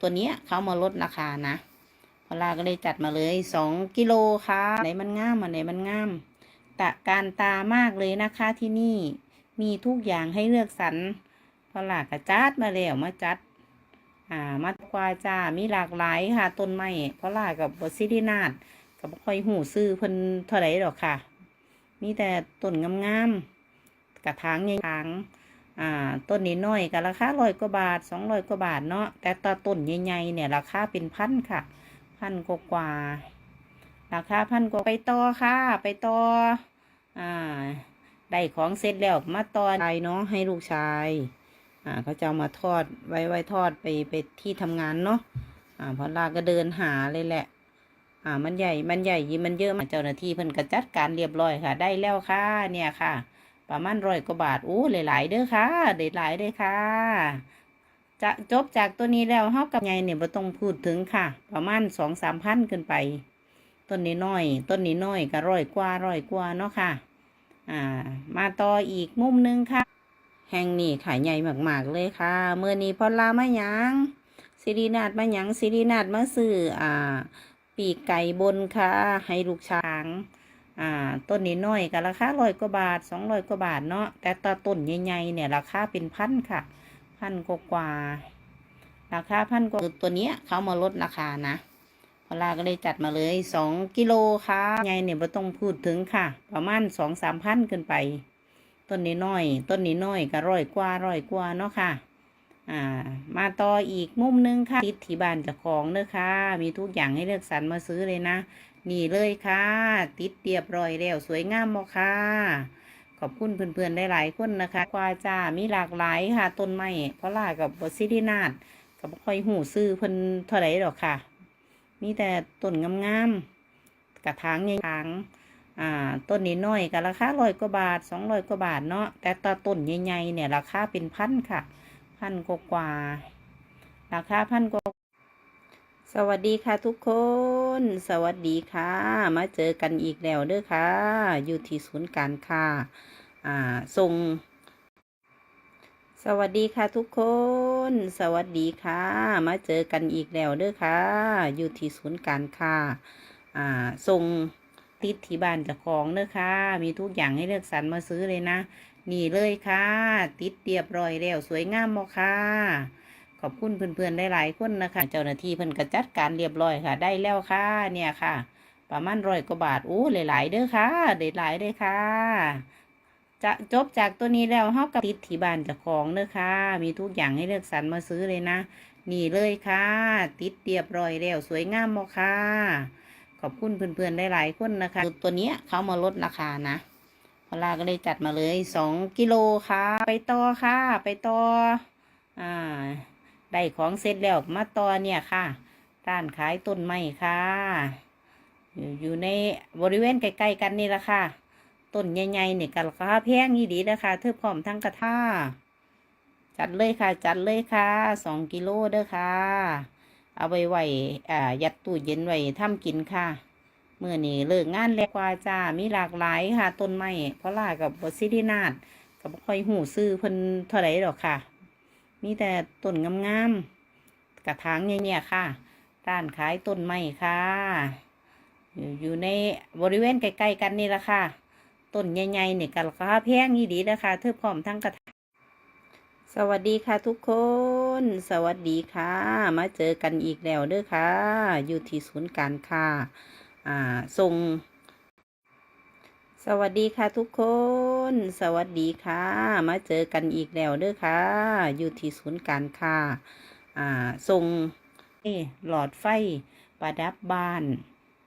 ตัวเนี้ยเขามาลดราคานะพอลาก็เลยจัดมาเลยสองกิโลค่ะไหนมันงามอันไหนมันงามตะการตามากเลยนะคะที่นี่มีทุกอย่างให้เลือกสรรพอลากระจัดมาแล้วมาจัด อ่ามัดกวาจ้ามีหลากหลายค่ะต้นไม้พราลากับบซิดินาดกับค่อยหูซื้อเพิ่นเท่าไหรดอกค่ะ มีแต่ต้นงามๆกระถางใหญ่ถาง อ่าต้นนี้น้อยกับราคาร้อยกว่าบาทสองร้อยกว่าบาทเนาะแต่ตาต้นใหญ่ๆเนี่ยราคาเป็นพันค่ะ พันกว่าราคาพันกว่าไปต่อค่ะ ไปต่ออ่าได้ของเสร็จแล้วมาต่อไปเนาะให้ลูกชายอ่าเขาจะามาทอดไว้ไว้ทอดไปไปที่ทำงานเนาะอ่าพอลาก็เดินหาเลยแหละ อ่ามันใหญ่มันใหญ่ยิ่มันเยอะมาเจ้าหน้าที่เพิ่นก็จัดการเรียบร้อยค่ะ ได้แล้วค่ะเนี่ยค่ะ ประมาณร้อยกว่าบาทโอ้หลายๆเด้อค่ะหลายๆเด้อค่ะจะจบจากตัวนี้แล้วเฮากับใหญ่เนี่ยบ่ต้องพูดถึงค่ะ ประมาณสองสามพันขึ้นไป ต้นนี้น้อย ต้นนี้น้อยก็ร้อยกว่าร้อยกว่าเนาะค่ะ อ่า มาต่ออีกมุมนึงค่ะ แห่งนี้ขายใหญ่มากๆเลยค่ะ เมื่อนี้พอลามาหยังซิรินาดมาหยังซิรินาดมาซื้ออ่า ปีกไก่บนค่ะ ให้ลูกช้าง อ่าต้นนี้น้อยก็ราคาร้อยกว่าบาทสองร้อยกว่าบาทเนาะแต่ตาต้นใหญ่ๆเนี่ยราคาเป็นพันค่ะ พันกว่าราคาพันกว่าตัวเนี้ยเขามาลดราคานะพอลาก็เลยจัดมาเลยสองกิโลค่ะใหญ่เนี่ยไม่ต้องพูดถึงค่ะ ประมาณสองสามพันขึ้นไป ต้นนี้น้อย ต้นนี้น้อยก็ร้อยกว่าร้อยกว่าเนาะค่ะอ่า มาต่ออีกมุมหนึงค่ะติดที่บ้านจ้าของเด้อค่ะ มีทุกอย่างให้เลือกสรรมาซื้อเลยนะ นี่เลยค่ะ ติดเรียบร้อยแล้วสวยงามบ่ค่ะ ขอบคุณเพื่อนๆได้หลายๆคนนะคะกว่าจ้ามีหลากหลายค่ะต้นไม้เพราะล่ากับบอซิดินาดกับค่อยหูซื้อเพิ่นเท่าไหรดอกค่ะ มีแต่ต้นงามๆกระถางใหญ่ถางอ่าต้นนี้น้อยกับราคาร้อยกว่าบาทสองร้อยกว่าบาทเนาะแต่ตาต้นใหญ่ๆเนี่ยราคาเป็นพันค่ะ พันกว่าราคาพันกว่า สวัสดีค่ะทุกคน สวัสดีค่ะ มาเจอกันอีกแล้วเด้อค่ะ อยู่ที่ศูนย์การค้าอ่าส่ง สวัสดีค่ะทุกคน สวัสดีค่ะ มาเจอกันอีกแล้วเด้อค่ะ อยู่ที่ศูนย์การค้าอ่าส่งติดที่บ้านเจ้าของเด้อค่ะ มีทุกอย่างให้เลือกสรรมาซื้อเลยนะ นี่เลยค่ะ ติดเรียบร้อยแล้วสวยงามบ่ค่ะ ขอบคุณเพื่อนๆได้หลายๆคนนะคะ เจ้าหน้าที่เพิ่อนก็จัดการเรียบร้อยค่ะ ได้แล้วค่ะ เนี่ยค่ะ ประมาณร้อยกว่าบาทโอ้หลายๆเด้อค่ะหลายๆเด้อค่ะจะจบจากตัวนี้แล้วเฮากับติดที่บ้านจ้าของเด้อค่ะ มีทุกอย่างให้เลือกสรรมาซื้อเลยนะ นี่เลยค่ะ ติดเรียบร้อยแล้วสวยงามบ่ค่ะ ขอบคุณเพื่อนๆได้หลายๆคนนะคะตัวนี้เขามาลดราคานะพอลาก็เลยจัดมาเลยสองกิโลค่ะ ไปต่อค่ะ ไปต่ออ่า ได้ของเสร็จแล้วมาต่อเนี่ยค่ะ ร้านขายต้นไม้ค่ะ อยู่อยู่ในบริเวณใกล้ๆกันนี่แหละค่ะ ต้นใหญ่ๆเนี่ยกันราคาแพงนี่ดีนะคะเธอพร้อมทั้งกระท่าจัดเลยค่ะ จัดเลยค่ะสองกิโลเด้อค่ะ เอาไปไว้อ่ายัดตู้เย็นไว้ทำกินค่ะเมื่อนี้เลิกงานแล้วกว่าจ้ามีหลากหลายค่ะต้นไม้เพราะล่ากับบอซิดินาดกับค่อยหูซื้อเพิ่นเท่าไรหรอกค่ะ มีแต่ต้นงามๆกระถางเนี่ยค่ะ ร้านขายต้นไม้ค่ะ อยู่อยู่ในบริเวณใกล้ๆกันนี่แหละค่ะ ต้นใหญ่ๆเนี่ยกราคาแพงนี่ดีนะคะเธอพร้อมทั้งกระถางสวัสดีค่ะทุกคน สวัสดีค่ะ มาเจอกันอีกแล้วเด้อค่ะ อยู่ที่ศูนย์การค้าอ่าส่ง สวัสดีค่ะทุกคน สวัสดีค่ะ มาเจอกันอีกแล้วเด้อค่ะ อยู่ที่ศูนย์การค้าอ่าส่งเอหลอดไฟประดับบ้าน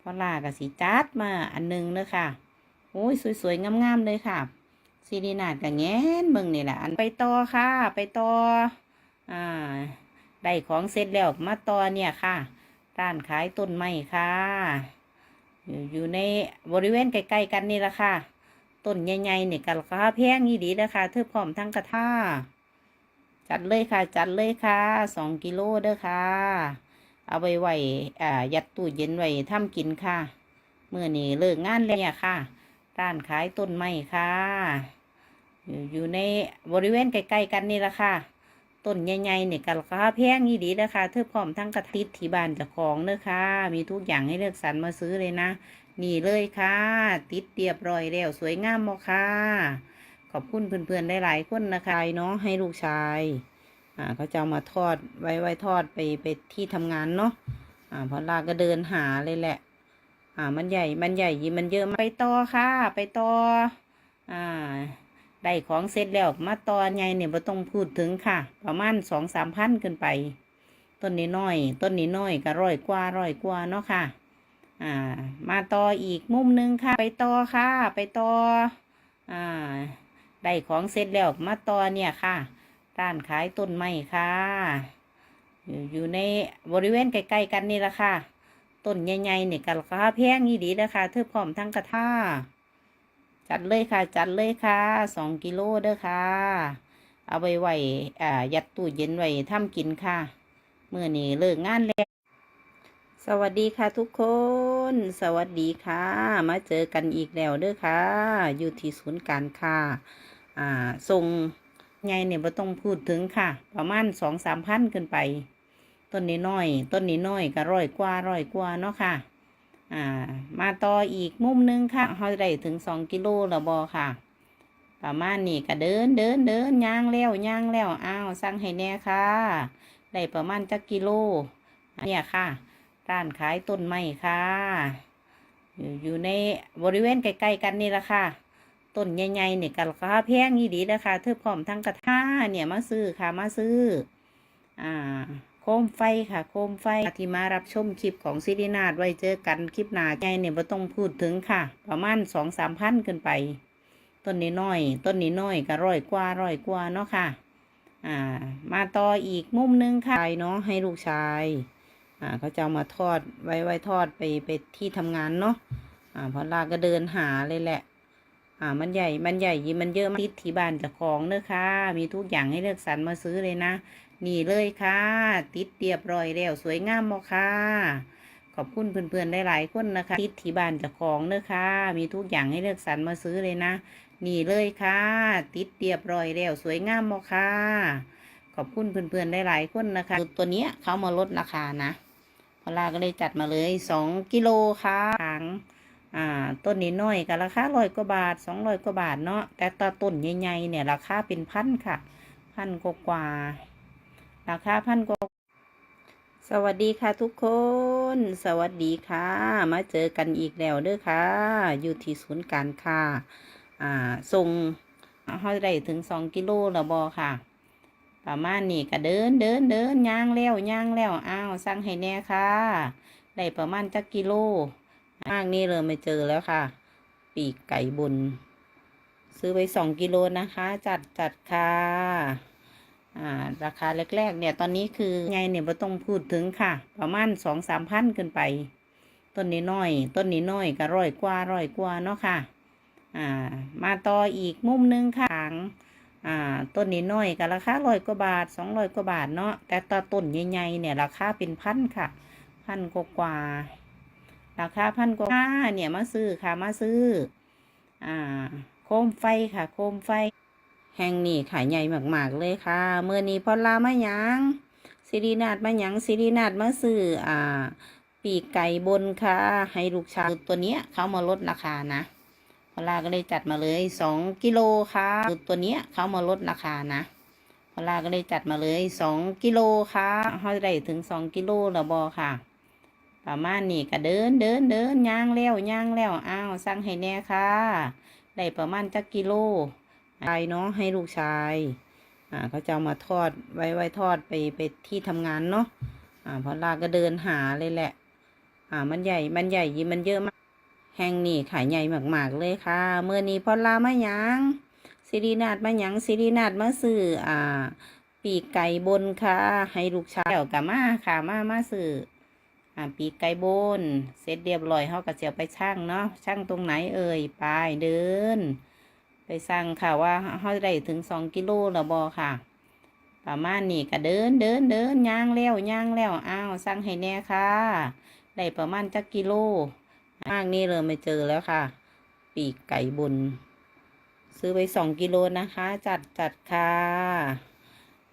พอลากับสีจัดมาอันหนึงเด้อค่ะโอ้ยสวยๆงามๆเลยค่ะซีดีนาดกับแงนเบิ่งนี่แหละอันไปต่อค่ะ ไปต่ออ่าได้ของเสร็จแล้วมาต่อเนี่ยค่ะร้านขายต้นไม้ค่ะ อยู่ในบริเวณใกล้ๆกันนี่แหละค่ะต้นใหญ่ๆเนี่ยกันราคาแพงนี่ดีนะคะเธอพร้อมทั้งกระทาจัดเลยค่ะ จัดเลยค่ะสองกิโลเด้อค่ะ เอาไปไว้อ่ายัดตู้เย็นไว้ทำกินค่ะเมื่อนี้เลิกงานแล้วเนี่ยค่ะร้านขายต้นไม้ค่ะ อยู่อยู่ในบริเวณใกล้ๆกันนี่แหละค่ะ ต้นใหญ่ๆเนี่ยก็ราคาแพงยี่ดีนะคะเธอพร้อมทั้งกระติดที่บ้านเจ้าของเด้อค่ะ มีทุกอย่างให้เลือกสรรมาซื้อเลยนะ นี่เลยค่ะ ติดเรียบร้อยแล้วสวยงามบ่ค่ะ ขอบคุณเพื่อนๆได้หลายๆคนนะคะเนาะให้ลูกชาย อ่าเขาจะามาทอดไว้ไว้ทอดไปไปที่ทำงานเนาะ อ่าพอลาก็เดินหาเลยแหละ อ่ามันใหญ่มันใหญ่ยิ่มันเยอะมไปต่อค่ะ ไปต่อ อ่า ได้ของเสร็จแล้วมาต่อใหญ่เนี่ยไม่ต้องพูดถึงค่ะ ประมาณสองสามพันขึ้นไป ต้นนี้น้อย ต้นนี้น้อยก็ร้อยกว่าร้อยกว่าเนาะค่ะ อ่า มาต่ออีกมุมหนึงค่ะ ไปต่อค่ะ ไปต่ออ่าได้ของเสร็จแล้วมาต่อเนี่ยค่ะร้านขายต้นไม้ค่ะ อยู่อยู่ในบริเวณใกล้ๆกันนี่แหละค่ะ ต้นใหญ่ๆเนี่ยก็ราคาแพงยี่ดีนะคะเธอพร้อมทั้งกระทา จัดเลยค่ะ จัดเลยค่ะสองกิโลเด้อค่ะ เอาไปไว้อ่ายัดตู้เย็นไว้ทำกินค่ะเมื่อนี้เลิกงานแล้ว สวัสดีค่ะทุกคน สวัสดีค่ะ มาเจอกันอีกแล้วเด้อค่ะ อยู่ที่ศูนย์การค้าอ่าส่งไงเนี่ยไม่ต้องพูดถึงค่ะ ประมาณสองสามพันขึ้นไป ต้นนี้น้อย ต้นนี้น้อยก็ร้อยกว่าร้อยกว่าเนาะค่ะ อ่า มาต่ออีกมุมหนึงค่ะเขาได้ถึงสองกิโลแล้วบอค่ะ ประมาณนี้ก็เดินเดินเดินย่างแล้วย่างแล้วอ้าวสั่งให้แน่ค่ะ ได้ประมาณจักกิโลเนี่ยค่ะ ร้านขายต้นไม้ค่ะ อยู่อยู่ในบริเวณใกล้ๆกันนี่แหละค่ะต้นใหญ่ๆเนี่ยก็ราคาแพงยี่ดีนะคะเธอพร้อมทั้งกระทาเนี่ยมาซื้อค่ะมาซื้อ อ่า มไฟค่ะ โคมไฟที่มารับชมคลิปของซิรินาดไว้เจอกันคลิปหน้าใจเนี่ยไม่ต้องพูดถึงค่ะ ประมาณสองสามพันขึ้นไป ต้นนี้น้อย ต้นนี้น้อยก็ร้อยกว่าร้อยกว่าเนาะค่ะ อ่า มาต่ออีกมุมหนึงค่ะเนาะให้ลูกชาย อ่าเขาจะามาทอดไว้ไว้ทอดไปไปที่ทำงานเนาะอ่าพอลาก็เดินหาเลยแหละ อ่า มันใหญ่ มันใหญ่ยิ่มันเยอะมากติดที่บ้านจ้าของเด้อค่ะ มีทุกอย่างให้เลือกสรรมาซื้อเลยนะ นี่เลยค่ะ ติดเรียบร้อยแล้วสวยงามบ่ค่ะ ขอบคุณเพื่อนๆได้หลายคนนะคะ ติดที่บ้านจ้าของเด้อค่ะ มีทุกอย่างให้เลือกสรรมาซื้อเลยนะ นี่เลยค่ะ ติดเรียบร้อยแล้วสวยงามบ่ค่ะ ขอบคุณเพื่อนๆได้หลายคนนะคะ ตัวเนี้ยเขามาลดราคานะพอลาก็เลยจัดมาเลยสองกิโลค่ะถัง อ่าต้นนี้น้อยก็ราคาร้อยกว่าบาทสองร้อยกว่าบาทเนาะแต่ตาต้นใหญ่ๆเนี่ยราคาเป็นพันค่ะ พันกว่าๆราคาพันกว่าสวัสดีค่ะทุกคน สวัสดีค่ะ มาเจอกันอีกแล้วเด้อค่ะ อยู่ที่ศูนย์การค้าอ่าส่งเขาได้ถึงสองกิโลล้วบอค่ะ ประมาณนี้ก็เดินเดินเดินย่างแล้วย่างแล้วอ้าวสั่งให้แน่ค่ะ ได้ประมาณจักกิโล มากนี่เลยไม่เจอแล้วค่ะ ปีกไก่บุญ ซื้อไปสองกิโลนะคะ จัดจัดค่ะอ่าราคาแรกๆ เนี่ยตอนนี้คือไงเนี่ยไม่ต้องพูดถึงค่ะ ประมาณสองสามพันขึ้นไป ต้นนี้น้อย ต้นนี้น้อยก็ร้อยกว่าร้อยกว่าเนาะค่ะ อ่า มาต่ออีกมุมหนึงค่ะถังอ่าต้นนี้น้อยก็ราคาร้อยกว่าบาทสองร้อยกว่าบาทเนาะแต่ตาต้นใหญ่ๆเนี่ยราคาเป็นพันค่ะ พันกว่า ราคาพันกว่าเนี่ยมาซื้อค่ะมาซื้อ อ่า โคมไฟค่ะ โคมไฟ แห่งนี้ขายใหญ่มากๆเลยค่ะเมื่อนี้พอลามาหยังซิรินาดมาหยังซิรินาดมาซื้ออ่า ปีกไก่บนค่ะ ให้ลูกชายตัวเนี้ยเขามาลดราคานะพอลาก็เลยจัดมาเลยสองกิโลค่ะตัวเนี้ยเขามาลดราคานะพอลาก็เลยจัดมาเลยสองกิโลค่ะเขาได้ถึงสองกิโลแล้วบอค่ะ ประมาณนี้ก็เดินเดินเดินย่างแล้วย่างแล้วอ้าวสั่งให้แน่ค่ะ ได้ประมาณจักกิโลไปเนาะให้ลูกชายอ่าเขาจะเอามาทอดไว้ไว้ทอดไปไปที่ทำงานเนาะอ่าพอลาก็เดินหาเลยแหละ อ่ามันใหญ่มันใหญ่ยิ่มันเยอะมาก แห่งนี้ขายใหญ่มากๆเลยค่ะเมื่อนี้พอลามาหยังซิรินาดมาหยังซิรินาดมาซื้ออ่า ปีกไก่บนค่ะ ให้ลูกชายเดี๋ยวกับมาค่ะมามาซื้อ อ่าปีกไก่บนเสร็จเรียบร้อยเขาก็จะเอาไปช่างเนาะช่างตรงไหนเอ่ยไปเดิน ไปสั่งค่ะว่าเขาได้ถึงสองกิโลล้วบอค่ะ ประมาณนี้ก็เดินเดินเดินย่างแล้วย่างแล้วอ้าวสั่งให้แน่ค่ะ ได้ประมาณจักกิโลมากนี่เลยไม่เจอแล้วค่ะ ปีกไก่บุญซื้อไปสองกิโลนะคะ จัดจัดค่ะ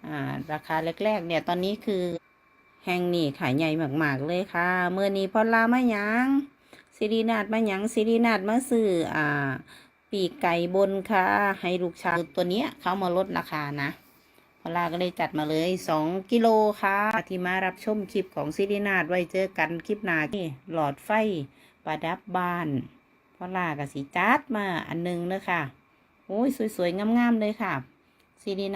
อ่า ราคาแรกๆ เนี่ย ตอนนี้คือ แห่งนี่ขายใหญ่มากๆเลยค่ะเมื่อนี้พอลามายังสิรินาดมายังสิรินาดมาซื้ออ่า ปีกไก่บนค่ะ ให้ลูกชายตัวเนี้ยเขามาลดราคานะพอลาก็เลยจัดมาเลยสองกิโลค่ะที่มารับชมคลิปของสิรินาดไว้เจอกันคลิปหน้าที่หลอดไฟประดับบ้านพอลากับสีจัดมาอันหนึงเนอะค่ะโอ้ยสวยๆงามๆเลยค่ะสิรินา